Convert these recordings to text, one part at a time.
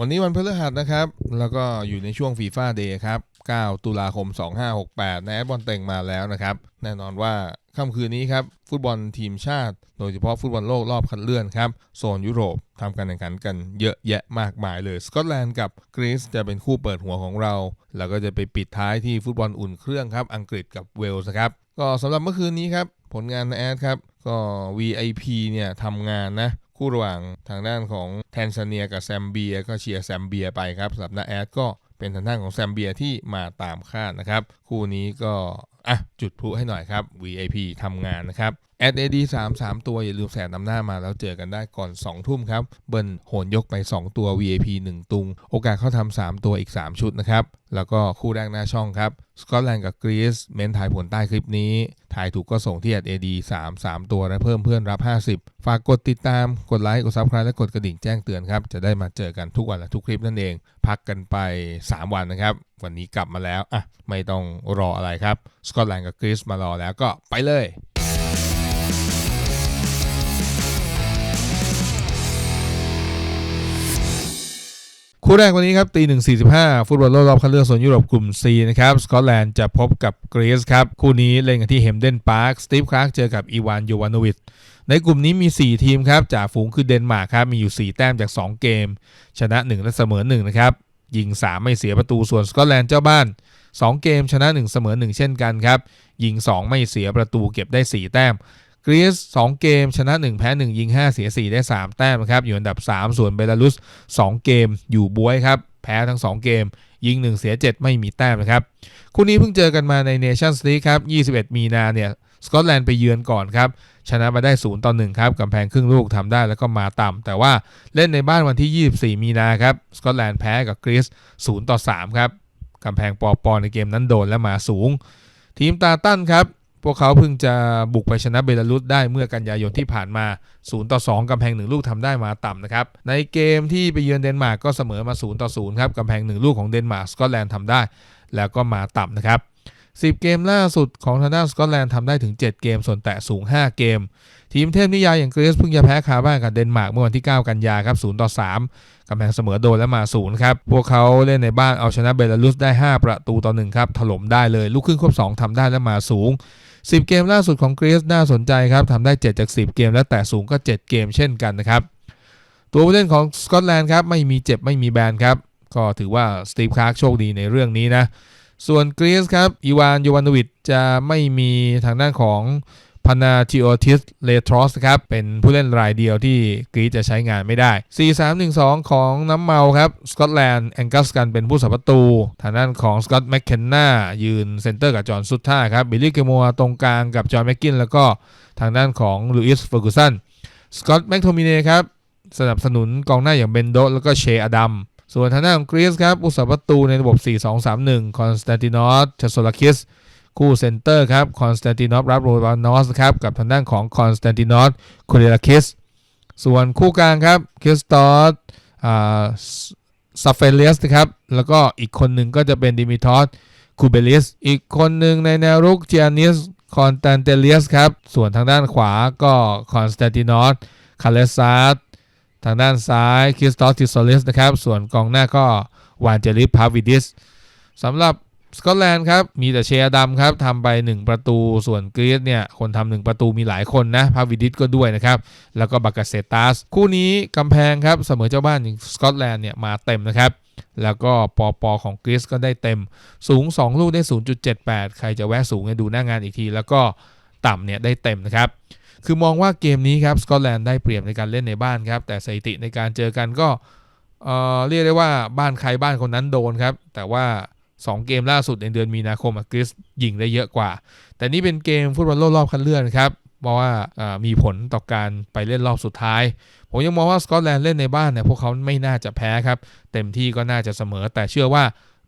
วันนี้วันพฤหัสนะครับ แล้วก็อยู่ในช่วงฟีฟ่าเดย์ครับ 9 ตุลาคม 2568ในแอดบอลเต็งมาแล้วนะครับ แน่นอนว่าค่ำคืนนี้ครับ ฟุตบอลทีมชาติ โดยเฉพาะฟุตบอลโลกรอบคัดเลื่อนครับ โซนยุโรปทำการแข่งขันกันเยอะแยะมากมายเลย สกอตแลนด์กับกรีซจะเป็นคู่เปิดหัวของเรา แล้วก็จะไปปิดท้ายที่ฟุตบอลอุ่นเครื่องครับ อังกฤษกับเวลส์ครับ ก็สำหรับเมื่อคืนนี้ครับ ผลงานในแอดครับ ก็ VIP เนี่ยทำงานนะ คู่ระหว่างทางด้านของแทนซาเนียกับแซมเบีย ก็เชียร์แซมเบียไปครับสำหรับนาแอดก็เป็นทางด้านของแซมเบียที่มาตามคาดนะครับ คู่นี้ก็อะจุดพลุให้หน่อยครับ VIP ทำงานนะครับ แอด AD 3 3ตัว อย่าลืมแสนนำหน้ามาแล้วเจอกันได้ก่อน 2 ทุ่มครับ เบิ้ลโหนยกไป 2 ตัว VIP 1 ตุง โอกาสเข้าทำ3ตัวอีก 3 ชุดนะครับ แล้วก็คู่แรกหน้าช่องครับ สกอตแลนด์กับกรีซเม้นทายผลใต้คลิปนี้ทายถูกก็ส่งที่ AD 3 3 ตัวและเพิ่มเพื่อนรับ 50 ฝากกดติดตามกดไลค์กดซับสไครต์และกดกระดิ่งแจ้งเตือนครับ จะได้มาเจอกันทุกวันและทุกคลิปนั่นเอง พักกันไป 3 วันนะครับ วันนี้กลับมาแล้วอะไม่ต้องรออะไรครับสกอตแลนด์กับกรีซมารอแล้วก็ไปเลย คู่แรกวันนี้ครับตีหนึ่งสี่สิบห้าฟุตบอลโลกรอบคัดเลือกโซนยุโรปกลุ่ม C นะครับ สกอตแลนด์จะพบกับกรีซครับ คู่นี้เล่นกันที่เฮมเดนพาร์ค สตีฟคลาร์กเจอกับอีวานโยวานวิชในกลุ่มนี้มี 4 ทีมครับจ่าฝูงคือเดนมาร์กครับ มีอยู่ 4 แต้มจาก 2 เกม ชนะ 1 และเสมอ 1 นะครับ ยิง 3 ไม่เสียประตูส่วนสกอตแลนด์เจ้าบ้าน 2 เกมชนะ 1 เสมอ 1 เช่นกันครับ ยิง 2 ไม่เสียประตูเก็บได้ 4 แต้ม กรีซ2เกม ชนะ 1 แพ้ 1 ยิง 5 เสีย 4 ได้ 3 แต้มครับ อยู่อันดับ 3 ส่วนเบลารุส 2 เกม อยู่บวยครับ แพ้ทั้ง 2 เกม ยิง 1 เสีย 7 ไม่มีแต้มนะครับ คู่นี้เพิ่งเจอกันมาในเนชั่นส์ลีกครับ 21 มีนาเนี่ยสกอตแลนด์ไปเยือนก่อนครับ ชนะมาได้ 0 ต่อ 1 ครับกำแพงครึ่งลูกทำได้แล้วก็มาต่ำแต่ว่าเล่นในบ้านวันที่ 24 มีนาครับสกอตแลนด์แพ้กับกรีซ0ต่อ3ครับกำแพงปอปอในเกมนั้นโดนและมาสูง ทีมตาตั้นครับ พวกเขาเพิ่งจะบุกไปชนะเบลารุสได้เมื่อกันยายนที่ผ่านมา 0 ต่อ 2 กำแพง 1 ลูกทำได้มาต่ำนะครับ ในเกมที่ไปเยือนเดนมาร์กก็เสมอมา 0 ต่อ 0 ครับ กำแพง 1 ลูกของเดนมาร์กสกอตแลนด์ทำได้ แล้วก็มาต่ำนะครับ 10 เกมล่าสุดของทางด้านสกอตแลนด์ทำได้ถึง 7 เกม ส่วนแตะสูง 5 เกม ทีมเทพนิยายอย่างกรีซเพิ่งจะแพ้คาบ้านกับเดนมาร์กเมื่อวันที่ 9 กันยาครับ0ต่อ3กำแพงเสมอโดนและมา0ครับ พวกเขาเล่นในบ้านเอาชนะเบลารุสได้ 5 ประตูต่อ1ครับถล่มได้เลย ลูกครึ่งควบ 2ทำได้และมาสูง 10 เกมล่าสุดของกรีซน่าสนใจครับทำได้ 7 จาก 10 เกมและแตะสูงก็ 7 เกมเช่นกันนะครับตัวผู้เล่นของสกอตแลนด์ครับไม่มีเจ็บไม่มีแบนครับก็ถือว่าสตีฟคาร์กโชคดีในเรื่องนี้นะ ส่วนกรีซครับอีวานโยวานวิชจะไม่มีทางด้านของพานาจิโอทิสเลทรอสครับเป็นผู้เล่นรายเดียวที่กรีซจะใช้งานไม่ได้ 4-3-1-2 ของน้ำเมาครับสกอตแลนด์แองกัสกันเป็นผู้สับประตู ทางด้านของสกอตแมคเคนนายืนเซนเตอร์กับจอห์นซุตท่าครับบิลลี่เกมัวตรงกลางกับจอห์นแมคกินแล้วก็ทางด้านของลูอิสเฟอร์กูสันสกอตแมคโทมิเน่ครับสนับสนุนกองหน้าอย่างเบนโดแล้วก็เชอดัม ส่วนทางด้านของกรีซครับผู้สับประตูในระบบ 4-2-3-1 คอนสแตนตินอสชโซลาคิส คู่เซนเตอร์ครับคอนสแตนตินอฟรับโรบานอสครับกับทางด้านของคอนสแตนตินอสโคเรลาคิส ส่วนคู่กลางครับคริสตอสอ่าซัฟเฟเลียสนะครับแล้วก็อีกคนหนึ่งก็จะเป็นดิมิทอสคูเบลิส อีกคนหนึ่งในแนวรุกเจียนิสคอนสแตนเตเลียสครับส่วนทางด้านขวาก็คอนสแตนตินอสคาเลซาร์างด้านซ้ายคริสตอสติโซลิสนะครับ ส่วนกองหน้าก็วานเจลิสพาวิดิสสำหรับสกอตแลนด์ครับ มีแต่เชียร์ดำครับทำไป 1 ประตู ส่วนกรีซเนี่ย คนทำหนึ่งประตูมีหลายคนนะ พาวิดิสก็ด้วยนะครับ แล้วก็บักาเซตัส คู่นี้กำแพงครับ เสมอเจ้าบ้านสกอตแลนด์เนี่ย มาเต็มนะครับ แล้วก็ปอปอของกรีซก็ได้เต็ม สูง 2 ลูกได้ 0.78 ใครจะแวะสูงเนี่ยดูหน้างานอีกที แล้วก็ต่ำเนี่ยได้เต็มนะครับ คือมองว่าเกมนี้ครับสกอตแลนด์ได้เปรียบในการเล่นในบ้านครับ แต่สถิติในการเจอกันก็เออเรียกได้ว่าบ้านใครบ้านคนนั้นโดนครับ แต่ว่า 2 เกมล่าสุดในเดือนมีนาคมกรีซยิงได้เยอะกว่า แต่นี่เป็นเกมฟุตบอลโลกรอบคัดเลือกครับเพราะว่าอ่ามีผลต่อการไปเล่นรอบสุดท้าย ผมยังมองว่าสกอตแลนด์เล่นในบ้านเนี่ยพวกเขาไม่น่าจะแพ้ครับ เต็มที่ก็น่าจะเสมอ แต่เชื่อว่า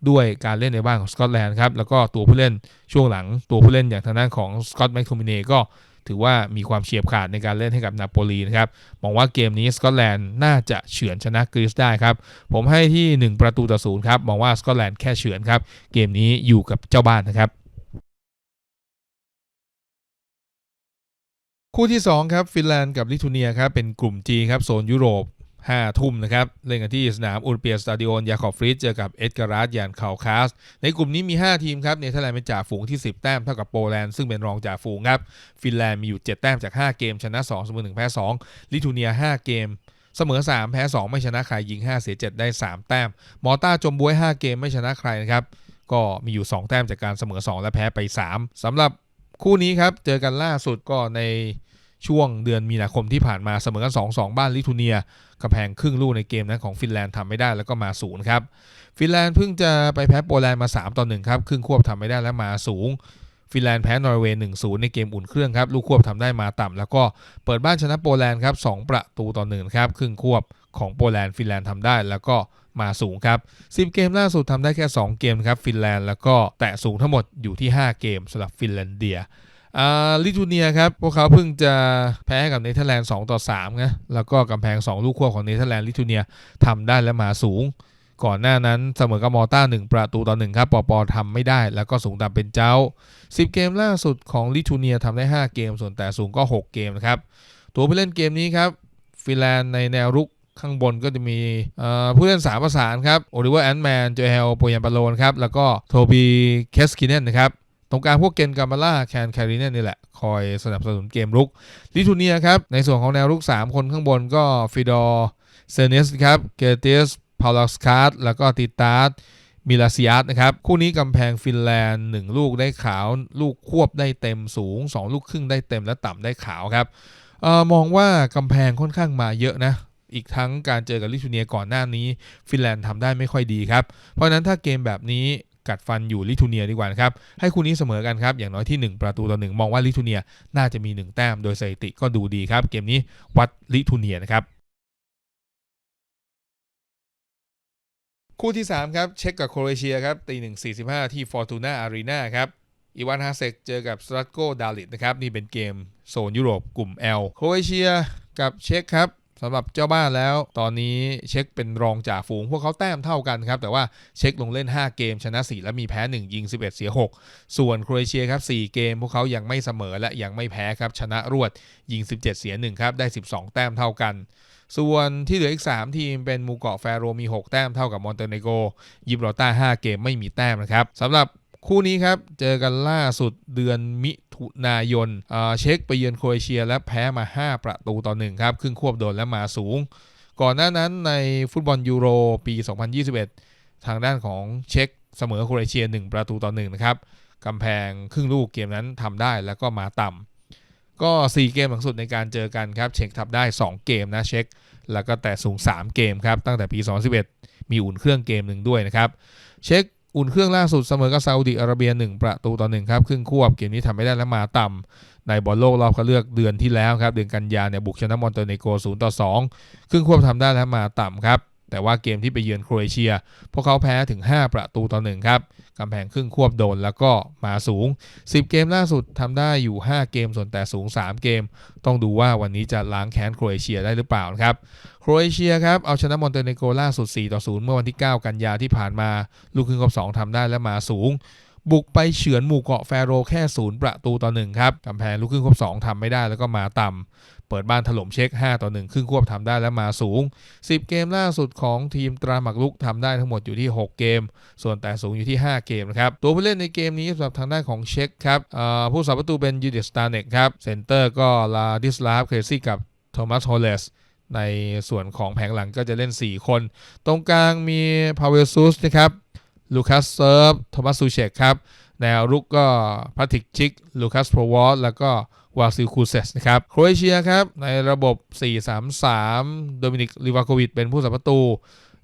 ด้วยการเล่นในบ้านของสกอตแลนด์ครับ แล้วก็ตัวผู้เล่นช่วงหลังตัวผู้เล่นอย่างทางด้านของสกอตแมคโทมิเน่ก็ ถือว่ามีความเฉียบขาดในการเล่นให้กับนาโปลีนะครับมองว่าเกมนี้สกอตแลนด์น่าจะเฉือนชนะกรีซได้ครับ ผมให้ที่ 1 ประตูต่อศูนย์ครับมองว่าสกอตแลนด์แค่เฉือนครับเกมนี้อยู่กับเจ้าบ้านนะครับคู่ที่ 2 ครับ ฟินแลนด์กับลิทัวเนียครับเป็นกลุ่ม G ครับโซนยุโรป 5 ทุ่มนะครับ เล่นกันที่สนามอุรเปียสตาดิโอนยาคอบฟริสเจอกับเอ็ดการ์ดยานคาคาส ในกลุ่มนี้มี 5 ทีมครับเนเธอร์แลนด์เป็นจ่าฝูงที่ 10 แต้มเท่ากับโปแลนด์ซึ่งเป็นรองจ่าฝูงครับ ฟินแลนด์มีอยู่ 7 แต้มจาก 5 เกม ชนะ2เสมอ1แพ้2ลิทัวเนีย 5 เกมเสมอ 3 แพ้ 2 ไม่ชนะใครยิง 5 เสีย 7 ได้ 3 แต้ม มอต้าจมบวย 5 เกมไม่ชนะใครนะครับก็มีอยู่ 2 แต้มจากการเสมอ 2 และแพ้ไป 3สำหรับคู่นี้ครับเจอกันล่าสุดก็ใน ช่วงเดือนมีนาคมที่ผ่านมาเสมอกัน 2-2 บ้านลิทัวเนียกำแพงครึ่งลูกในเกมนั้นของฟินแลนด์ทำไม่ได้แล้วก็มาสูงครับ ฟินแลนด์เพิ่งจะไปแพ้โปแลนด์มา 3 ต่อ 1 ครับ ครึ่งควบทำไม่ได้แล้วมาสูง ฟินแลนด์แพ้นอร์เวย์ 1-0 ในเกมอุ่นเครื่องครับ ลูกควบทำได้มาต่ำแล้วก็เปิดบ้านชนะโปแลนด์ครับ 2 ประตูต่อ1ครับ ครึ่งควบของโปแลนด์ฟินแลนด์ทำได้แล้วก็มาสูงครับ 10 เกมล่าสุดทำได้แค่ 2 เกมครับฟินแลนด์แล้วก็แตะสูงทั้งหมดอยู่ที่ 5 เกมสำหรับฟินแลนเดีย ลิทูเนียครับ พวกเขาเพิ่งจะแพ้กับเนเธอร์แลนด์2ต่อ3นะแล้วก็กำแพง 2 ลูกควบของเนเธอร์แลนด์ลิทูเนียทำได้และมาสูง ก่อนหน้านั้นเสมอกับมอต้า 1 ประตูต่อ1ครับปอปอทำไม่ได้ แล้วก็สูงตามเป็นเจ้า 10 เกมล่าสุดของลิทูเนียทำได้ 5 เกม ส่วนแต่สูงก็ 6 เกมนะครับ ตัวผู้เล่นเกมนี้ครับฟินแลนด์ในแนวรุกข้างบนก็จะมีผู้เล่นสามประสานครับโอลิเวอร์แอนด์แมนเจอเฮลโปยันปาโลนครับแล้วก็โทบีเคสคินเนนนะครับ ตรงกลางพวกเกนกามาล่าแคนแคริเนนนี่แหละ คอยสนับสนุนเกมรุกลิทูเนียครับ ในส่วนของแนวรุก 3 คนข้างบนก็ฟิดอร์เซเนสครับเกเตสพาลอสคาร์ดแล้วก็ติตาร์มิลาซิอัสนะครับ คู่นี้กำแพงฟินแลนด์ 1 ลูกได้ขาว ลูกควบได้เต็มสูง 2 ลูกครึ่งได้เต็มและต่ำได้ขาวครับออมองว่ากำแพงค่อนข้างมาเยอะนะ อีกทั้งการเจอกับลิทูเนียก่อนหน้านี้ ฟินแลนด์ทำได้ไม่ค่อยดีครับ เพราะนั้นถ้าเกมแบบนี้ กัดฟันอยู่ลิทูเนียดีกว่านะครับ ให้คู่นี้เสมอกันครับ อย่างน้อยที่ 1 ประตูต่อ1มองว่าลิทูเนียน่าจะมี 1 แต้มโดยสถิติก็ดูดีครับ เกมนี้วัดลิทูเนียนะครับคู่ที่ 3 ครับ เช็กกับโครเอเชียครับตีหนึ่งสี่สิบห้าที่ฟอร์ตูน่าอารีนาครับอีวานฮาเซกเจอกับสตรัตโกดาลิตนะครับ นี่เป็นเกมโซนยุโรปกลุ่ม L โครเอเชียกับเช็กครับ สำหรับเจ้าบ้านแล้วตอนนี้เช็คเป็นรองจ่าฝูง พวกเขาแต้มเท่ากันครับ แต่ว่าเช็คลงเล่น 5 เกมชนะ 4 และมีแพ้ 1 ยิง 11 เสีย 6 ส่วนโครเอเชียครับ4เกม พวกเขายังไม่เสมอและยังไม่แพ้ครับชนะรวดยิง 17 เสีย 1 ครับได้ 12 แต้มเท่ากันส่วนที่เหลืออีก 3 ทีมเป็นมูเกาะแฟโรมี 6 แต้มเท่ากับมอนเตเนโก ยิบรอต้า 5 เกมไม่มีแต้มนะครับสำหรับคู่นี้ครับ เจอกันล่าสุดเดือนมิ ถุนายนเช็คไปเยือนโครเอเชีย และแพ้มา 5 ประตูต่อ1ครับครึ่งควบโดนและมาสูง ก่อนหน้านั้นในฟุตบอลยูโรปี 2021 ทางด้านของเช็คเสมอโครเอเชีย 1 ประตูต่อ1นะครับกำแพงครึ่งลูกเกมนั้นทำได้แล้วก็มาต่ำก็ 4 เกมหลังสุดในการเจอกันครับเช็คทำได้ 2 เกมนะเช็คแล้วก็แต่สูง 3 เกมครับตั้งแต่ปี 2011 มีอุ่นเครื่องเกมหนึ่งด้วยนะครับเช็ค อุ่นเครื่องล่าสุดเสมอกับซาอุดิอาระเบีย 1 ประตูต่อ1ครับครึ่งควบเกมนี้ทำไม่ได้และมาต่ำในบอลโลกรอบคัดเลือกเดือนที่แล้วครับ เดือนกันยาเนี่ยบุกชนะมอนเตเนโก0ต่อ2ครึ่งควบทำได้และมาต่ำครับ แต่ว่าเกมที่ไปเยือนโครเอเชีย พวกเขาแพ้ถึง 5 ประตูต่อ1ครับกำแพงครึ่งควบโดนแล้วก็มาสูง 10 เกมล่าสุดทำได้อยู่ 5 เกมส่วนแต่สูง 3 เกม ต้องดูว่าวันนี้จะล้างแค้นโครเอเชียได้หรือเปล่านะครับโครเอเชียครับเอาชนะมอนเตเนโกล่าสุด 4 ต่อ 0 เมื่อวันที่ 9 กันยาที่ผ่านมา ลูกครึ่งควบ2ทำได้และมาสูงบุกไปเฉือนหมู่เกาะแฟโรแค่ศูนย์ประตูต่อ1ครับกำแพงลูกครึ่งควบ2ทำไม่ได้แล้วก็มาต่ำ เปิดบ้านถล่มเช็ค 5 ต่อ 1 ครึ่งควบทำได้และมาสูง 10 เกมล่าสุดของทีมตราหมักลุกทำได้ทั้งหมดอยู่ที่ 6 เกม ส่วนแต่สูงอยู่ที่ 5 เกมนะครับตัวผู้เล่นในเกมนี้สำหรับทางด้านของเช็คครับผู้สับประตูเป็นยูดิสตาเนกครับเซนเตอร์ก็ลาดิสลาฟเคซี่กับโทมัสโฮเลสในส่วนของแผงหลังก็จะเล่น 4 คน ตรงกลางมีพาเวลซูสนะครับลูคัสเซิร์ฟโทมัสซูเชกครับแนวรุกก็พาติกชิกลูคัสโพวอสแล้วก็ วาซิลคูเซสนะครับโครเอเชียครับในระบบ 4-3-3 โดมินิกลิวาโควิดเป็นผู้สับประตู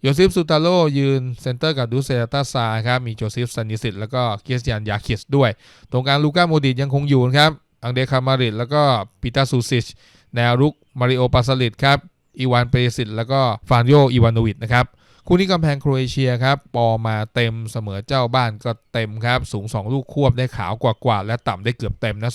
โยซิฟซูตาโลยืนเซนเตอร์กับดูเซตาซาครับมีโจซิฟซานิสิตแล้วก็เคียสยานยาคิสด้วย ตรงกลางลูก้าโมดิตยังคงอยู่ครับอังเดคามาริตแล้วก็ปิตาซูซิชแนวรุกมาริโอปาสลิดครับอีวานเปรสิตแล้วก็ฟานโยอีวานโนวิดนะครับ คู่นี้กำแพงโครเอเชียครับปอมาเต็มเสมอเจ้าบ้านก็เต็มครับ สูง 2 ลูกควบได้ขาวกว่าๆและต่ำได้เกือบเต็มนะ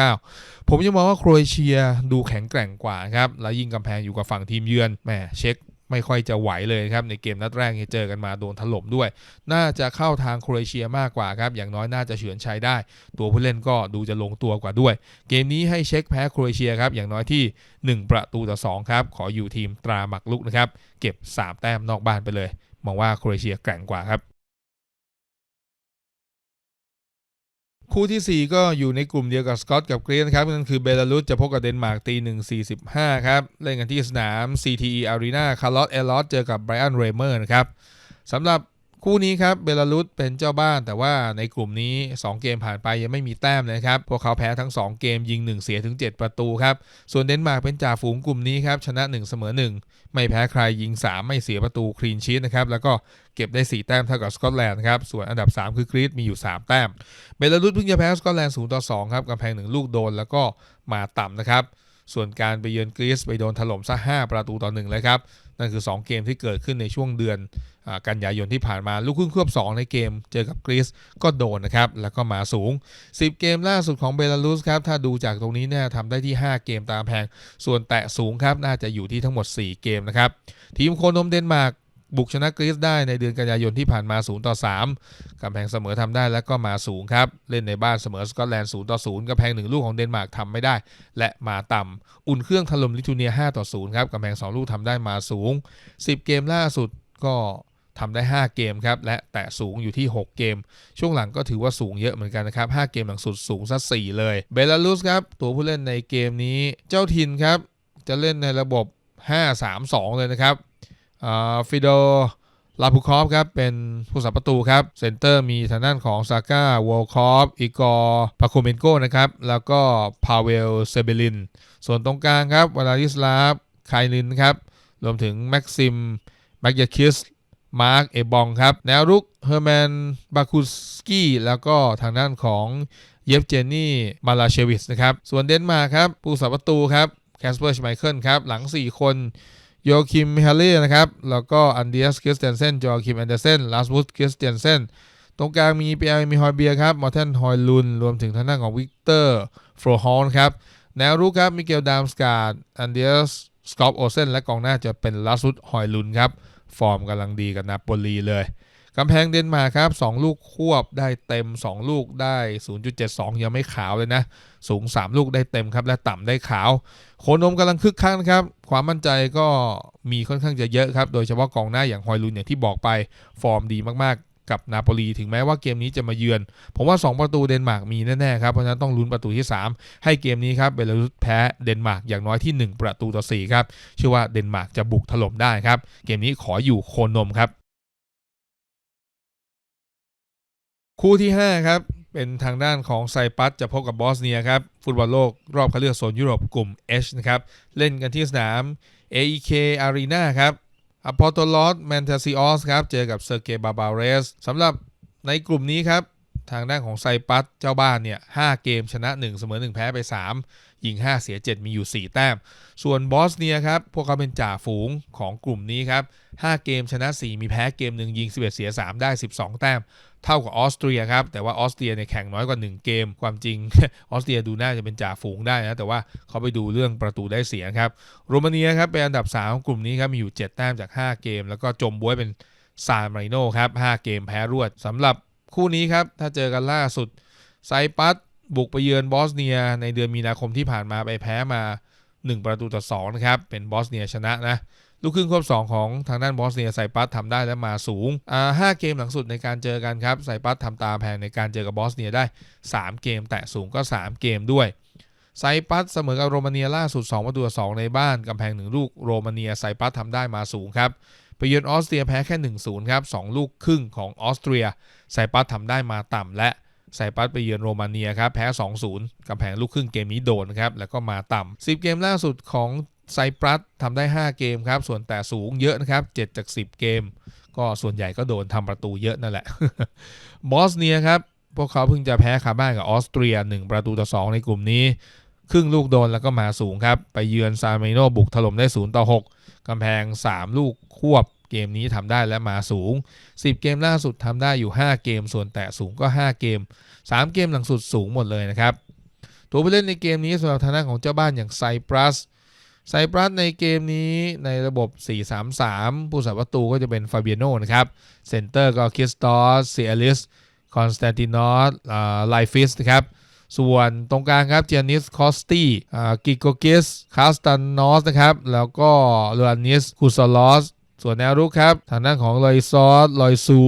0.99 ผมยังมองว่าโครเอเชียดูแข็งแกร่งกว่าครับ และยิ่งกำแพงอยู่กับฝั่งทีมเยือนแหมเช็ค ไม่ค่อยจะไหวเลยครับในเกมนัดแรกที่เจอกันมาโดนถล่มด้วย น่าจะเข้าทางโครเอเชียมากกว่าครับอย่างน้อยน่าจะเฉือนชัยได้ ตัวผู้เล่นก็ดูจะลงตัวกว่าด้วย เกมนี้ให้เช็คแพ้โครเอเชียครับอย่างน้อยที่ 1 ประตูต่อ2ครับขออยู่ทีมตราหมักลุกนะครับเก็บ 3 แต้มนอกบ้านไปเลย มองว่าโครเอเชียแกร่งกว่าครับ คู่ทีสี่ 4 ก็อยู่ในกลุ่มเดียวกับสกอตกับเกรซนะครับนั่นคือเบลารุสจะพบกับเดนมาร์กตีหนึ่งสี่สิบห้าครับเล่นกันที่สนาม CTE Arena คาร์ลอสเอลอสเจอกับไบรอันเรเมอร์นะครับสำหรับ คู่นี้ครับเบลารุสเป็นเจ้าบ้าน แต่ว่าในกลุ่มนี้ 2 เกมผ่านไปยังไม่มีแต้มเลยครับ พวกเขาแพ้ทั้ง 2 เกมยิง 1 เสียถึง 7 ประตูครับ ส่วนเดนมาร์กเป็นจ่าฝูงกลุ่มนี้ครับ ชนะ 1 เสมอ 1 ไม่แพ้ใครยิง 3 ไม่เสียประตูคลีนชีตนะครับ แล้วก็เก็บได้ 4 แต้มเท่ากับสกอตแลนด์ครับ ส่วนอันดับ 3 คือกรีซมีอยู่ 3 แต้ม เบลารุสเพิ่งจะแพ้สกอตแลนด์0ต่อ2ครับกำแพงหนึ่งลูกโดนแล้วก็มาต่ำนะครับส่วนการไปเยือนกรีซไปโดนถล่มซะ5ประตูต่อ1เลยครับ นั่นคือ 2 เกมที่เกิดขึ้นในช่วงเดือน กันยายนที่ผ่านมาลูกครึ่งควบ 2 ในเกม เจอกับกรีซก็โดนนะครับ แล้วก็มาสูง 10 เกมล่าสุดของเบลารุสครับ ถ้าดูจากตรงนี้เนี่ยทำได้ที่ 5 เกมตามแพง ส่วนแตะสูงครับ น่าจะอยู่ที่ทั้งหมด 4 เกมนะครับ ทีมโคนมเดนมาร์กบุกชนะกรีซได้ในเดือนกันยายนที่ผ่านมา 0 ต่อ 3กำแพงเสมอทำได้แล้วก็มาสูงครับ เล่นในบ้านเสมอสกอตแลนด์ 0 ต่อ 0กำแพง 1 ลูกของเดนมาร์กทำไม่ได้ และมาต่ำอุ่นเครื่องถล่มลิทัวเนีย 5 ต่อ 0 ครับกำแพง 2 ลูกทำได้มาสูง 10 เกมล่าสุดก็ ทำได้ 5 เกมครับ และแตะสูงอยู่ที่ 6 เกม ช่วงหลังก็ถือว่าสูงเยอะเหมือนกันนะครับ 5 เกมหลังสุดสูงซะ4เลย เบลารุสครับ ตัวผู้เล่นในเกมนี้ เจ้าถิ่นครับ จะเล่นในระบบ 5-3-2 เลยนะครับฟิโดลาพูคอฟครับ เป็นผู้สับประตูครับ เซนเตอร์มีทางด้านของซาก้าวอลคอฟอีกอร์พาโคเมนโกนะครับ แล้วก็พาเวลเซเบลิน ส่วนตรงกลางครับวลาดิสลาฟไคลินครับ รวมถึงแม็กซิมแม็กยาคิส มาร์กเอบองครับ แนวรุกเฮอร์แมนบาคูสกี้แล้วก็ทางด้านของเยฟเจนี่มาลาเชวิสนะครับ ส่วนเดนมาร์กครับผู้สับประตูครับแคสเปอร์ชไมเคิลครับ หลัง 4 คนโยคิมเฮเล่นะครับ แล้วก็อันเดียสคริสเตนเซนจอคิมแอนเดอร์เซนลาสมุสคริสเตนเซนตรงกลางมีเปียมีฮอยเบียครับมอร์เทนฮอยลุน รวมถึงทางด้านของวิกเตอร์ฟรอฮอนครับแนวรุกครับมิเกลดามสกาดอันเดียสสกอปโอเซนและกองหน้าจะเป็นลาสุดฮอยลุนครับ ฟอร์มกำลังดีกับนาโปลีเลยกำแพงเดนมาร์ครับ 2 ลูกควบได้เต็ม 2 ลูกได้ 0.72 ยังไม่ขาวเลยนะ สูง 3 ลูกได้เต็มครับ และต่ำได้ขาว โคนมกำลังคึกคักนะครับ ความมั่นใจก็มีค่อนข้างจะเยอะครับ โดยเฉพาะกองหน้าอย่างฮอยลุนอย่างที่บอกไป ฟอร์มดีมากๆ กับนาโปลีถึงแม้ว่าเกมนี้จะมาเยือน ผมว่า 2 ประตูเดนมาร์กมีแน่ๆครับเพราะฉะนั้นต้องลุ้นประตูที่ 3 ให้เกมนี้ครับเบลารุสแพ้เดนมาร์กอย่างน้อยที่ 1 ประตูต่อ4ครับเชื่อว่าเดนมาร์กจะบุกถล่มได้ครับเกมนี้ขออยู่โคนนมครับคู่ที่ 5 ครับ เป็นทางด้านของไซปัสจะพบกับบอสเนียครับ ฟุตบอลโลกรอบคัดเลือกโซนยุโรปกลุ่ม H นะครับ เล่นกันที่สนาม AEK Arena ครับ อพอโตลอสแมนเทซิออสครับ เจอกับเซอร์เกย์บาบาเรสสำหรับในกลุ่มนี้ครับทางด้านของไซปัสเจ้าบ้านเนี่ย5เกมชนะ 1 เสมอ 1 แพ้ไป 3 ยิง 5 เสีย 7 มีอยู่ 4 แต้ม ส่วนบอสเนียครับ พวกเขาเป็นจ่าฝูงของกลุ่มนี้ครับ 5 เกมชนะ 4 มีแพ้เกมหนึ่งยิง 11 เสีย 3 ได้ 12 แต้ม เท่ากับออสเตรียครับ แต่ว่าออสเตรียเนี่ยแข่งน้อยกว่า 1 เกม ความจริงออสเตรียดูน่าจะเป็นจ่าฝูงได้นะ แต่ว่าเขาไปดูเรื่องประตูได้เสียครับ โรมาเนียครับเป็นอันดับ 3 ของกลุ่มนี้ครับ มีอยู่ 7 แต้มจาก 5 เกม แล้วก็จมบวยเป็นซานมาริโนครับ 5 เกมแพ้รวดสำหรับคู่นี้ครับ ถ้าเจอกันล่าสุดไซปัสบุกไปเยือนบอสเนีย ในเดือนมีนาคมที่ผ่านมาไปแพ้มา 1 ประตูต่อ2นะครับ เป็นบอสเนียชนะนะ ลูกครึ่งควบ2ของทางด้านบอสเนียไซปัสทำได้และมาสูงอ่าห้าเกมหลังสุดในการเจอกันครับไซปัสทำตาแพงในการเจอกับบอสเนียได้ 3 เกม แตะสูงก็ 3 เกมด้วยไซปัสเสมอกับโรมาเนียล่าสุด2ประตูต่อ2ในบ้านกำแพง1ลูกโรมาเนียไซปัสทำได้มาสูงครับไปเยือนออสเตรียแพ้แค่ 1-0 ครับ2ลูกครึ่งของออสเตรียไซปัสทำได้มาต่ำและไซปัสไปเยือนโรมาเนียครับแพ้ 2-0กำแพงลูกครึ่งเกมนี้โดนครับแล้วก็มาต่ำ10 เกมล่าสุดของ ไซปรัสทำได้ 5 เกมครับ ส่วนแต่สูงเยอะนะครับ 7 จาก 10 เกม ก็ส่วนใหญ่ก็โดนทำประตูเยอะนั่นแหละบอสเนียครับพวกเขาเพิ่งจะแพ้คาบ้านกับออสเตรีย 1 ประตูต่อ 2 ในกลุ่มนี้ ครึ่งลูกโดนแล้วก็มาสูงครับ ไปเยือนซาเมโนบุกถล่มได้0ต่อ6กำแพง 3 ลูกควบเกมนี้ทำได้และมาสูง 10 เกมล่าสุดทำได้อยู่ 5 เกม ส่วนแตะสูงก็ 5 เกม 3 เกมหลังสุดสูงหมดเลยนะครับ ตัวผู้เล่นในเกมนี้สำหรับทางด้านของเจ้าบ้านอย่างไซปรัส ไซปรัสในเกมนี้ในระบบ 4-3-3 ผู้สับประตูก็จะเป็นฟาเบียโนนะครับ เซนเตอร์ก็คิสตอสเซียลิส คอนสแตนตินอสไลฟิสนะครับ ส่วนตรงกลางครับเจนิส คอสตี้กิโกกิส คาสตันนอสนะครับ แล้วก็ลูอานิส คูซอลอส ส่วนแนวรุกครับ ทางด้านของลอยซอส ลอยซู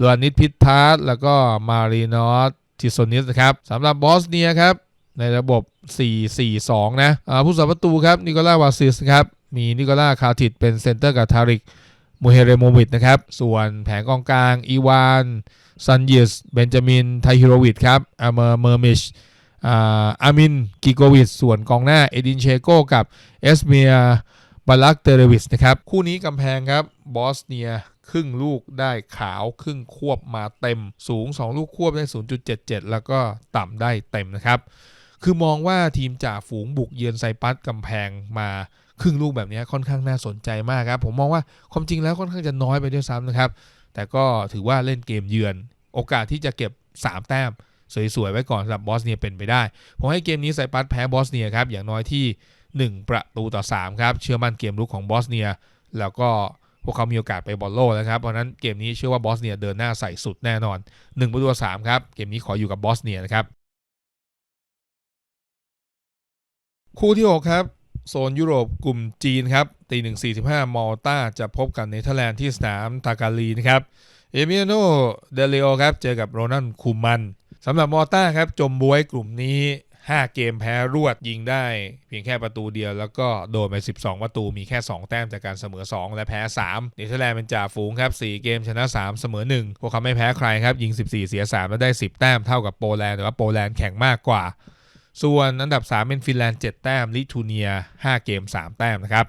ลูอานิส พิทพาร์แล้วก็มารีนอส ทิโซนิสนะครับสำหรับบอสเนียครับในระบบ 4-4-2 นะอ่าผู้สับประตูครับนิโคล่าวาซิสครับมีนิโคล่าคาติดเป็นเซนเตอร์กับทาริกมูเฮเรโมวิดนะครับส่วนแผงกองกลางอีวานซันยิสเบนจามินไทฮิโรวิดครับอาเมอร์เมอร์มิชอาอามินกิโกวิดส่วนกองหน้าเอดินเชโกกับเอสเมียบาลักเตเรวิสนะครับคู่นี้กำแพงครับบอสเนียครึ่งลูกได้ขาวครึ่งควบมาเต็มสูง 2 ลูกควบได้ 0.77 แล้วก็ต่ำได้เต็มนะครับ คือมองว่าทีมจ่าฝูงบุกเยือนไซปัสกำแพงมาครึ่งลูกแบบนี้ค่อนข้างน่าสนใจมากครับ ผมมองว่าความจริงแล้วค่อนข้างจะน้อยไปด้วยซ้ำนะครับ แต่ก็ถือว่าเล่นเกมเยือน โอกาสที่จะเก็บ 3 แต้ม สวยๆ ไว้ก่อนสำหรับบอสเนียเป็นไปได้ ผมให้เกมนี้ไซปัสแพ้บอสเนียครับอย่างน้อยที่ 1 ประตูต่อ3ครับเชื่อมั่นเกมลุกของบอสเนียแล้วก็พวกเขามีโอกาสไปบอลโลกนะครับ เพราะนั้นเกมนี้เชื่อว่าบอสเนียเดินหน้าใส่สุดแน่นอน1ประตูต่อ3ครับ เกมนี้ขออยู่กับบอสเนียนะครับ คู่ที่ 6 ครับ โซนยุโรปกลุ่มจีนครับตีหนึ่งสี่สิบห้ามอลตาจะพบกับเนเธอร์แลนด์ที่สนามตากาลีนะครับเอเมิโนเดเลโอครับเจอกับโรนัลคูมันสำหรับมอลตาครับจมบวยกลุ่มนี้ 5 เกมแพ้รวดยิงได้ เพียงแค่ประตูเดียวแล้วก็โดนไป 12 ประตูมีแค่ 2 แต้มจากการเสมอ 2 และแพ้ 3 เนเธอร์แลนด์เป็นจ่าฝูงครับ 4 เกมชนะ 3 เสมอ 1 พวกเขาไม่แพ้ใครครับยิง 14 เสีย 3 แล้วได้ 10 แต้มเท่ากับโปแลนด์แต่ว่าโปแลนด์แข็งมากกว่า ส่วนอันดับ 3 เป็นฟินแลนด์ 7 แต้ม ลิทัวเนีย 5 เกม 3 แต้มนะครับ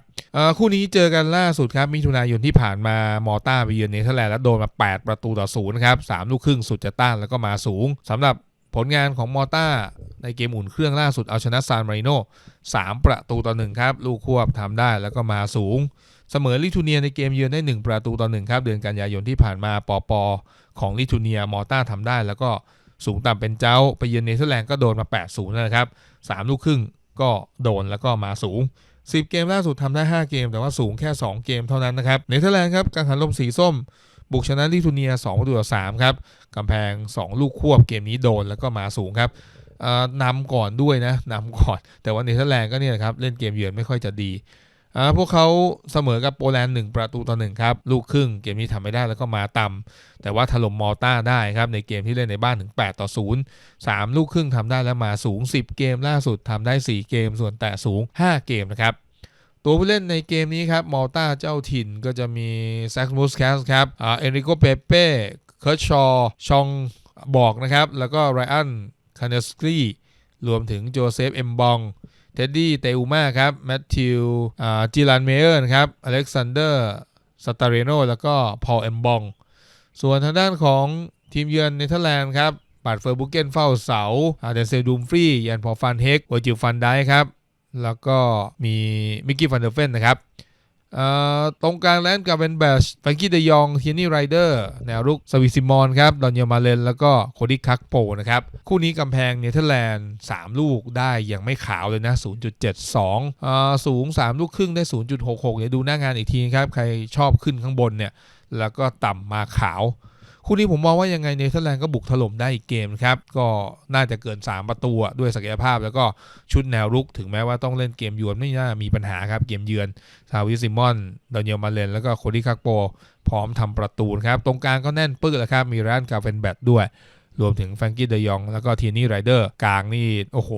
คู่นี้เจอกันล่าสุดครับ มิถุนายนที่ผ่านมามอต้าไปเยือนเนเธอร์แลนด์แล้วโดนมา 8 ประตูต่อศูนย์นะครับ3ลูกครึ่งสุดจะต้านแล้วก็มาสูงสำหรับผลงานของมอต้าในเกมอุ่นเครื่องล่าสุดเอาชนะซานมาริโน3 ประตูต่อ1ครับ ลูกควบทำได้แล้วก็มาสูง เสมอลิทัวเนียในเกมเยือนได้ 1 ประตูต่อ1ครับ เดือนกันยายนที่ผ่านมาปอปอของลิทัวเนียมอต้าทำได้แล้วก็ สูงต่ำเป็นเจ้า ไปเยือนเนเธอร์แลนด์ก็โดนมา 8-0นะครับ3ลูกครึ่งก็โดนแล้วก็มาสูง 10 เกมล่าสุดทำได้ 5 เกม แต่ว่าสูงแค่ 2 เกมเท่านั้นนะครับเนเธอร์แลนด์ครับกังหันลมสีส้ม บุกชนะลิทัวเนีย2ประตูต่อ3ครับกำแพง 2 ลูกควบเกมนี้โดนแล้วก็มาสูงครับนำก่อนด้วยนะนำก่อน แต่ว่าเนเธอร์แลนด์ก็เนี่ยครับเล่นเกมเยือนไม่ค่อยจะดี พวกเขาเสมอกับโปแลนด์1ประตูต่อ1ครับ ลูกครึ่งเกมนี้ทำไม่ได้แล้วก็มาต่ำแต่ว่าถล่มมอลต้าได้ครับในเกมที่เล่นในบ้านถึง 8 ต่อ 0 3 ลูกครึ่งทำได้แล้วมาสูง 10 เกมล่าสุดทำได้ 4 เกม ส่วนแตะสูง 5 เกมนะครับ ตัวผู้เล่นในเกมนี้ครับมอลต้าเจ้าถิ่นก็จะมีแซคมูสแคสครับอ่าเอริโกเปเป้เคิร์ชชอชองบอกนะครับแล้วก็ไรอันคาเนสกีรวมถึงโจเซฟเอ็มบอง เท็ดดี้เตอูมาครับแมทธิวจิลันเมเยอร์นะครับอเล็กซานเดอร์สตาเรโนแล้วก็พอลแอมบอง ส่วนทางด้านของทีมเยือนเนเธอร์แลนด์ครับปาดเฟอร์บุกเกนเฝ้าเสาอาเดนเซลดูมฟรียันพอฟันเฮกเวอร์จิลฟันได้ครับ แล้วก็มีมิกกี้ฟันเดอร์เฟนนะครับ ตรงกลางแลนด์กับเป็นแบชแฟรงกี้เดยองทีนี่ไรเดอร์แนวรุกสวิซิมอนครับดอนเยมาเลนแล้วก็โคดิคักโปนะครับ คู่นี้กำแพงเนเธอร์แลนด์ 3 ลูกได้ยังไม่ขาวเลยนะ 0.72อ่าสูง 3 ลูกครึ่งได้ 0.66 เดี๋ยวดูหน้างานอีกทีครับ ใครชอบขึ้นข้างบนเนี่ย แล้วก็ต่ำมาขาว คู่นี้ผมมองว่ายังไงเนเธอร์แลนด์ก็บุกถล่มได้อีกเกมครับ ก็น่าจะเกิน 3 ประตูด้วยศักยภาพ แล้วก็ชุดแนวรุกถึงแม้ว่าต้องเล่นเกมยวนไม่น่ามีปัญหาครับ เกมเยือนซาวิซิมอนดอนเยลมาเลนแล้วก็โคดิคักโป พร้อมทำประตูครับ ตรงกลางก็แน่นปึ๊กแล้วครับ มีร้านกาเฟนแบตด้วย รวมถึงแฟรงกี้เดยอง แล้วก็ทีนี่ไรเดอร์กลางนี่โอ้โห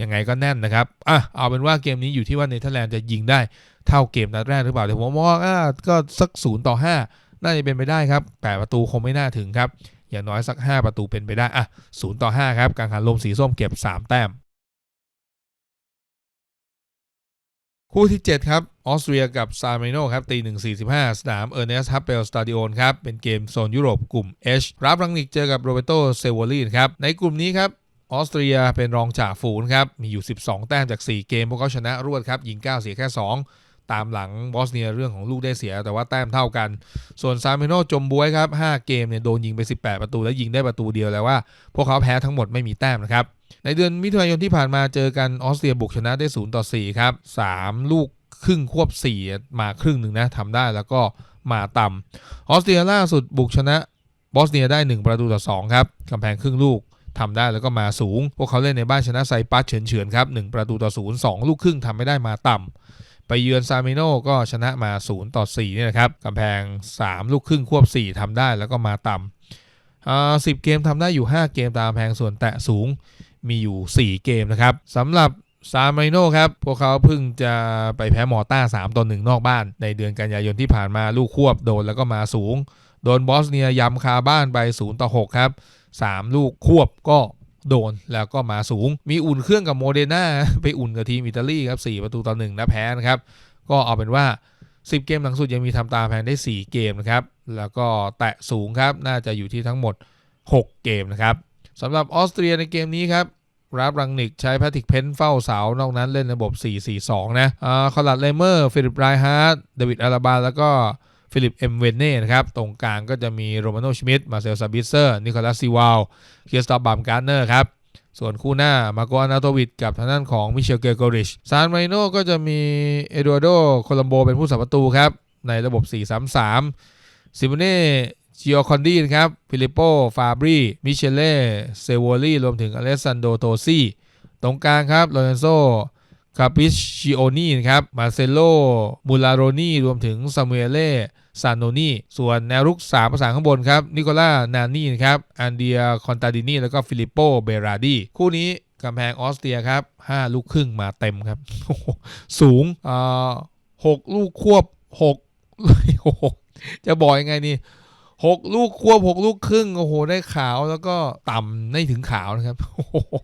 ยังไงก็แน่นนะครับ อะ เอาเป็นว่าเกมนี้อยู่ที่ว่าเนเธอร์แลนด์จะยิงได้เท่าเกมนัดแรกหรือเปล่าแต่ผมมองอะก็สักศูนย์ต่อห้า น่าจะเป็นไปได้ครับแปดประตูคงไม่น่าถึงครับ อย่างน้อยสัก 5 ประตูเป็นไปได้ อะ0ต่อ 5 ครับกังหันลมสีส้มเก็บ 3 แต้ม คู่ที่ 7 ครับ ออสเตรียกับซานมาริโนครับ ตี1.45สนามเออร์เนสฮับเปลสตาดิโอนครับ เป็นเกมโซนยุโรปกลุ่ม H รับรังนิกเจอกับโรเบโตเซวอลีนครับ ในกลุ่มนี้ครับออสเตรียเป็นรองจ่าฝูงครับ มีอยู่ 12 แต้มจาก 4 เกม พวกเขาชนะรวดครับ ยิง 9 เสียแค่ 2 ตามหลังบอสเนียเรื่องของลูกได้เสีย แต่ว่าแต้มเท่ากัน ส่วนซามาริโนจมบวยครับ 5 เกมเนี่ยโดนยิงไป 18 ประตู แล้วยิงได้ประตูเดียวแล้วว่า พวกเขาแพ้ทั้งหมดไม่มีแต้มนะครับ ในเดือนมิถุนายนที่ผ่านมาเจอกันออสเตรียบุกชนะได้0ต่อ4ครับ3ลูกครึ่งควบ 4 มาครึ่งหนึ่งนะทำได้แล้วก็มาต่ำออสเตรียล่าสุดบุกชนะบอสเนียได้ 1 ประตูต่อ2ครับกำแพงครึ่งลูกทำได้แล้วก็มาสูง พวกเขาเล่นในบ้านชนะไซปัสเฉือนๆครับ1ประตูต่อ0 2ลูกครึ่งทำไม่ได้มาต่ำ ไปเยือนซาเมโนก็ชนะมา 0 ต่อ4นี่นะครับกำแพง 3 ลูกครึ่งควบ 4ทำได้แล้วก็มาต่ำอ่า10เกมทำได้อยู่ 5 เกมตามแพงส่วนแตะสูงมีอยู่ 4 เกมนะครับสำหรับซาเมโนครับ พวกเขาเพิ่งจะไปแพ้มอต้า 3ต่อ1นอกบ้าน ในเดือนกันยายนที่ผ่านมาลูกควบโดนแล้วก็มาสูง โดนบอสเนียยำคาบ้านไป 0 ต่อ 6 ครับ 3 ลูกควบก็ โดนแล้วก็มาสูง มีอุ่นเครื่องกับโมเดนาไปอุ่นกับทีมอิตาลีครับ4ประตูต่อ1นะแพ้นะครับ ก็เอาเป็นว่า 10 เกมหลังสุดยังมีทำตามแพงได้ 4 เกมนะครับ แล้วก็แตะสูงครับ น่าจะอยู่ที่ทั้งหมด 6 เกมนะครับสำหรับออสเตรียในเกมนี้ครับรับรังนิกใช้แพทริกเพนเฝ้าเสา นอกนั้นเล่นระบบ 4-4-2 นะอ่าคอลัดเลเมอร์ ฟิลิปไรฮาร์ดเดวิดอาราบาแล้วก็ ฟิลิปเอ็มเวนเน่นะครับตรงกลางก็จะมีโรมาโนชมิดมาเซลซาบิเซอร์นิโคลัสซิวาลเคียสตอบัมการ์เนอร์ครับส่วนคู่หน้ามาโกอานาโตวิดกับทางด้านของมิเชลเกโกริชซานมาริโนก็จะมีเอดูอาร์โดโคลัมโบเป็นผู้สับประตูครับในระบบ 4-3-3 ซิมเน่จิโอคอนดีนะครับฟิลิปโป ฟาบรี มิเชเล่ เซโวลีรวมถึงอเลสซานโด โตซี่ ตรงกลางครับ โลเรนโซ คาปิชชิโอนีนะครับ มาเซโลมูลาโรนีรวมถึงซามูเอเล่ซานโนนีส่วนแนวรุก 3 ประสานข้างบนครับ นิโคล่า นานี่นะครับ อันเดีย คอนตาดินีแล้วก็ฟิลิปโป เบราดี คู่นี้กำแพงออสเตรียครับ 5 ลูกครึ่งมาเต็มครับ สูงอ่าหกลูกควบหกโอ้โหจะบอกยังไงนี่ หกลูกควบหกลูกครึ่งโอ้โหได้ขาวแล้วก็ต่ำไม่ถึงขาวนะครับโอ้โห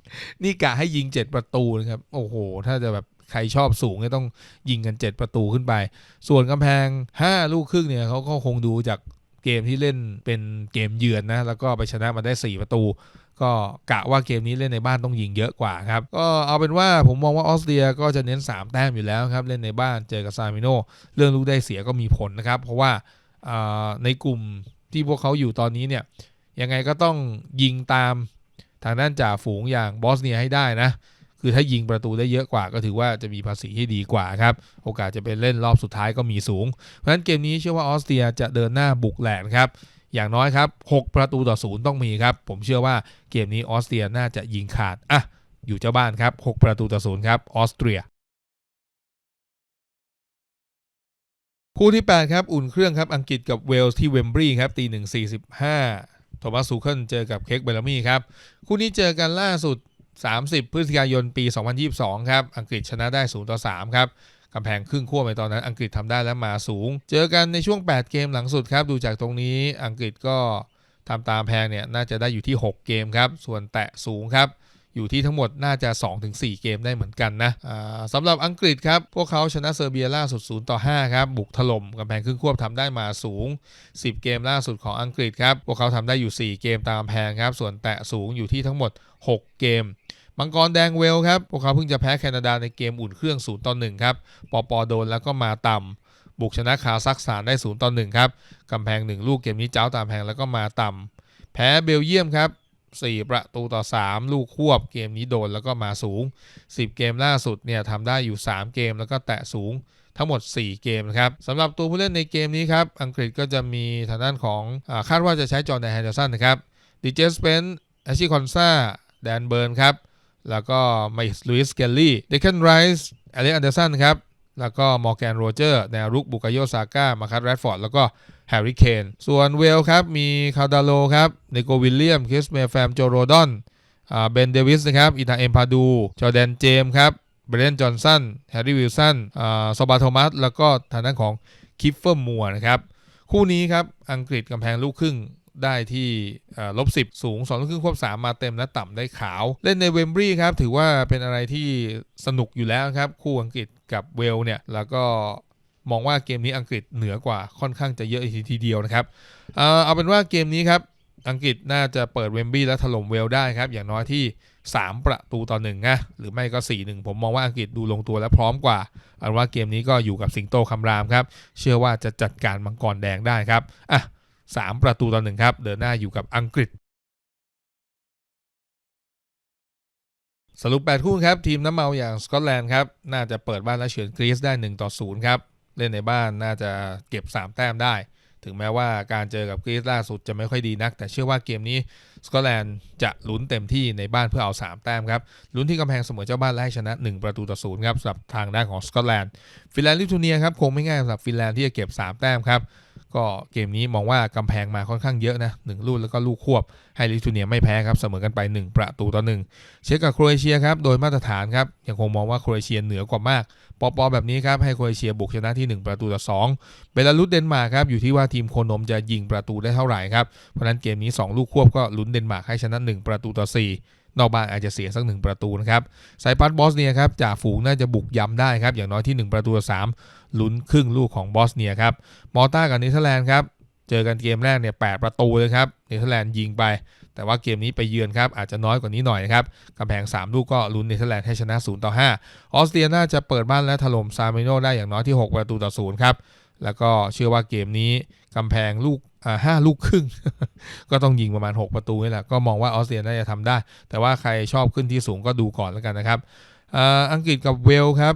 นี่กะให้ยิง7ประตูนะครับโอ้โห ถ้าจะแบบใครชอบสูงก็ต้องยิงกัน 7 ประตูขึ้นไป ส่วนกำแพง 5 ลูกครึ่งเนี่ยเขาก็คงดูจากเกมที่เล่นเป็นเกมเยือนนะ แล้วก็ไปชนะมาได้ 4 ประตู ก็กะว่าเกมนี้เล่นในบ้านต้องยิงเยอะกว่าครับ ก็เอาเป็นว่าผมมองว่าออสเตรียก็จะเน้น 3 แต้มอยู่แล้วครับ เล่นในบ้านเจอกับซามิโนเรื่องลูกได้เสียก็มีผลนะครับ เพราะว่าในกลุ่ม ที่พวกเขาอยู่ตอนนี้เนี่ยยังไงก็ต้องยิงตามทางด้านจ่าฝูงอย่างบอสเนียให้ได้นะ คือถ้ายิงประตูได้เยอะกว่าก็ถือว่าจะมีภาษีที่ดีกว่าครับ โอกาสจะเป็นเล่นรอบสุดท้ายก็มีสูง เพราะฉะนั้นเกมนี้เชื่อว่าออสเตรียจะเดินหน้าบุกแหลนครับ อย่างน้อยครับ 6 ประตูต่อศูนย์ต้องมีครับ ผมเชื่อว่าเกมนี้ออสเตรียน่าจะยิงขาด อะ อยู่เจ้าบ้านครับ 6 ประตูต่อศูนย์ครับ ออสเตรีย คู่ที่ 8 ครับ อุ่นเครื่องครับ อังกฤษกับเวลส์ที่เวมบรีครับตีหนึ่งสี่สิบห้าโทมัสซูเคิลเจอกับเค้กเบลามี่ครับ คู่นี้เจอกันล่าสุด 30 พฤศจิกายนปี 2022 ครับ อังกฤษชนะได้ 0 ต่อ 3 ครับกำแพงครึ่งขั้วไปตอนนั้นอังกฤษทำได้และมาสูง เจอกันในช่วง 8 เกมหลังสุดครับ ดูจากตรงนี้อังกฤษก็ทำตามแพงเนี่ยน่าจะได้อยู่ที่ 6 เกมครับ ส่วนแตะสูงครับ อยู่ที่ทั้งหมดน่าจะ 2-4 เกมได้เหมือนกันนะอ่าสำหรับอังกฤษครับ พวกเขาชนะเซอร์เบียล่าสุด 0 ต่อ 5 ครับ บุกถล่มกำแพงครึ่งควบทำได้มาสูง 10 เกมล่าสุดของอังกฤษครับ พวกเขาทำได้อยู่ 4 เกมตามแพงครับ ส่วนแตะสูงอยู่ที่ทั้งหมด 6 เกมมังกรแดงเวลครับ พวกเขาเพิ่งจะแพ้แคนาดาในเกมอุ่นเครื่อง 0 ต่อ 1 ครับ ปอปอโดนแล้วก็มาต่ำบุกชนะคาซักสถานได้0ต่อ1ครับ กำแพง 1 ลูกเกมนี้เจ้าตามแพงแล้วก็มาต่ำแพ้เบลเยียมครับ 4 ประตูต่อ 3 ลูกควบเกมนี้โดนแล้วก็มาสูง 10 เกมล่าสุดเนี่ยทำได้อยู่ 3 เกมแล้วก็แตะสูงทั้งหมด 4 เกมนะครับสำหรับตัวผู้เล่นในเกมนี้ครับ อังกฤษก็จะมีทางด้านของอคาดว่าจะใช้จอห์นแดนแฮนเดอร์สันนะครับดิเจสเปนแอชชีคอนซาแดนเบิร์นครับ แล้วก็ไมค์ลุยส์เกลลี่เดคเคนไรส์อเล็กอันเดอร์สันครับ แล้วก็มอร์แกนโรเจอร์แนวรุกบุกาโยซาก้ามาคัตแรดฟอร์ดแล้วก็แฮร์รี่เคนส่วนเวลครับมีคาดาโลครับเนโกวิลเลียมคริสเมฟแฟมโจโรดอนอ่าเบนเดวิสนะครับอีธาเอ็มพาดูจอแดนเจมส์ครับเบรนจอห์นสันแฮร์รี่วิลสันอ่าโซบาโทมัสแล้วก็ทางด้านของคิฟเฟอร์มัวนะครับคู่นี้ครับอังกฤษกำแพงลูกครึ่ง ได้ที่ลบสิบสูง2ลูกครึ่งควบ3มาเต็มและต่ำได้ขาว เล่นในเวมบรีครับ ถือว่าเป็นอะไรที่สนุกอยู่แล้วครับ คู่อังกฤษกับเวลเนี่ย แล้วก็มองว่าเกมนี้อังกฤษเหนือกว่าค่อนข้างจะเยอะทีเดียวนะครับเอาเป็นว่าเกมนี้ครับอังกฤษน่าจะเปิดเวมบรีและถล่มเวลได้ครับ อย่างน้อยที่ 3 ประตูต่อหนึ่งนะหรือไม่ก็ 4-1 ผมมองว่าอังกฤษดูลงตัวและพร้อมกว่าอันว่าเกมนี้ก็อยู่กับสิงโตคำรามครับ เชื่อว่าจะจัดการมังกรแดงได้ครับอะ 3 ประตูต่อหนึ่งครับ เดินหน้าอยู่กับอังกฤษ สรุป 8 คู่ครับ ทีมน้ำเมาอย่างสกอตแลนด์ครับ น่าจะเปิดบ้านและเฉือนกรีซได้1ต่อ0ครับ เล่นในบ้านน่าจะเก็บ 3 แต้มได้ ถึงแม้ว่าการเจอกับกรีซล่าสุดจะไม่ค่อยดีนัก แต่เชื่อว่าเกมนี้สกอตแลนด์จะลุ้นเต็มที่ในบ้านเพื่อเอา 3 แต้มครับลุ้นที่กำแพงเสมอเจ้าบ้านและให้ชนะ 1 ประตูต่อศูนย์ครับสำหรับทางด้านของสกอตแลนด์ฟินแลนด์ลิทัวเนียครับคงไม่ง่ายสำหรับฟินแลนด์ที่จะเก็บ 3 แต้มครับ ก็เกมนี้มองว่ากำแพงมาค่อนข้างเยอะนะหนึ่งลูกแล้วก็ลูกควบให้ลิทัวเนียไม่แพ้ครับเสมอกันไป 1 ประตูต่อ1เช็คกับโครเอเชียครับโดยมาตรฐานครับยังคงมองว่าโครเอเชียเหนือกว่ามากปอปอแบบนี้ครับให้โครเอเชียบุกชนะที่ 1 ประตูต่อ2เบลารุสเดนมาร์กครับอยู่ที่ว่าทีมโคนมจะยิงประตูได้เท่าไหร่ครับเพราะฉะนั้นเกมนี้ 2 ลูกควบก็ลุ้นเดนมาร์กให้ชนะ 1 ประตูต่อ4 นอกบ้านอาจจะเสียสัก1ประตูนะครับไซปัสบอสเนียครับจ่าฝูงน่าจะบุกย้ำได้ครับอย่างน้อยที่ 1 ประตู3ลุ้นครึ่งลูกของบอสเนียครับมอลตากับเนเธอร์แลนด์ครับเจอกันเกมแรกเนี่ยแประตูเลยครับเนเธอร์แลนด์ยิงไป แต่ว่าเกมนี้ไปเยือนครับอาจจะน้อยกว่านี้หน่อยนะครับกำแพง 3 ลูกก็ลุ้นเนเธอร์แลนด์ให้ชนะ0ต่อ5ออสเตรียน่าจะเปิดบ้านและถล่มซาเมโนได้อย่างน้อยที่ 6 ประตูต่อ0ครับ แล้วก็เชื่อว่าเกมนี้กำแพงลูกห้าลูกครึ่ง ก็ต้องยิงประมาณ 6 ประตูนี่แหละ ก็มองว่าออสเตรียน่าจะทำได้ แต่ว่าใครชอบขึ้นที่สูงก็ดูก่อนแล้วกันนะครับอังกฤษกับเวลครับ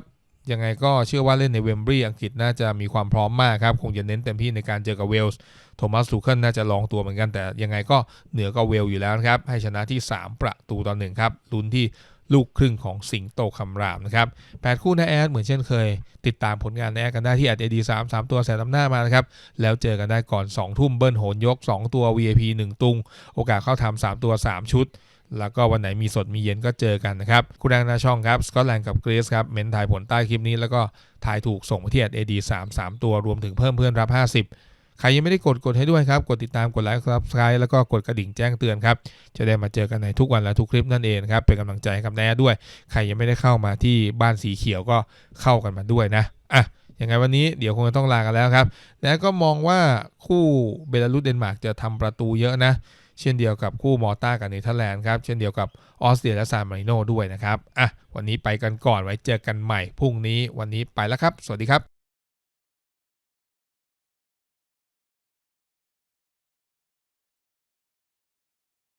ยังไงก็เชื่อว่าเล่นในเวมบรีอังกฤษน่าจะมีความพร้อมมากครับ คงจะเน้นเต็มที่ในการเจอกับเวลส์โทมัสทูเคิลน่าจะลองตัวเหมือนกันแต่ยังไงก็เหนือกว่าเวลอยู่แล้วครับ ให้ชนะที่ 3 ประตูต่อหนึ่งครับลุ้นที่ ลูกครึ่งของสิงโตคำรามนะครับแปดคู่นะแอดเหมือนเช่นเคย ติดตามผลงานนแอดกันได้ที่แอดเอดีสามสามตัวแสนลำหน้ามานะครับ แล้วเจอกันได้ก่อน 2 ทุ่มเบิ้ลโหนยก 2 ตัว VIP 1 ตุง โอกาสเข้าทำ3ตัว 3 ชุด แล้วก็วันไหนมีสดมีเย็นก็เจอกันนะครับคู่แรกหน้าช่องครับ สกอตแลนด์กับกรีซครับ เม้นทายผลใต้คลิปนี้แล้วก็ทายถูกส่งไปที่แอดเอดีสามสามตัวรวมถึงเพิ่มเพื่อนรับ 50 ใครยังไม่ได้กดกดให้ด้วยครับ กดติดตามกดไลค์ครับสไครแล้วก็กดกระดิ่งแจ้งเตือนครับ จะได้มาเจอกันในทุกวันและทุกคลิปนั่นเองครับ เป็นกำลังใจให้กับแน่ด้วย ใครยังไม่ได้เข้ามาที่บ้านสีเขียวก็เข้ากันมาด้วยนะอะยังไงวันนี้เดี๋ยวคงจะต้องลากันแล้วครับ แล้วก็มองว่าคู่เบลารุสเดนมาร์กจะทำประตูเยอะนะ เช่นเดียวกับคู่มอลตากับเนเธอร์แลนด์ครับ เช่นเดียวกับออสเตรียและซานมาริโนด้วยนะครับ อะ วันนี้ไปกันก่อนไว้เจอกันใหม่พรุ่งนี้ วันนี้ไปแล้วครับ สวัสดีครับ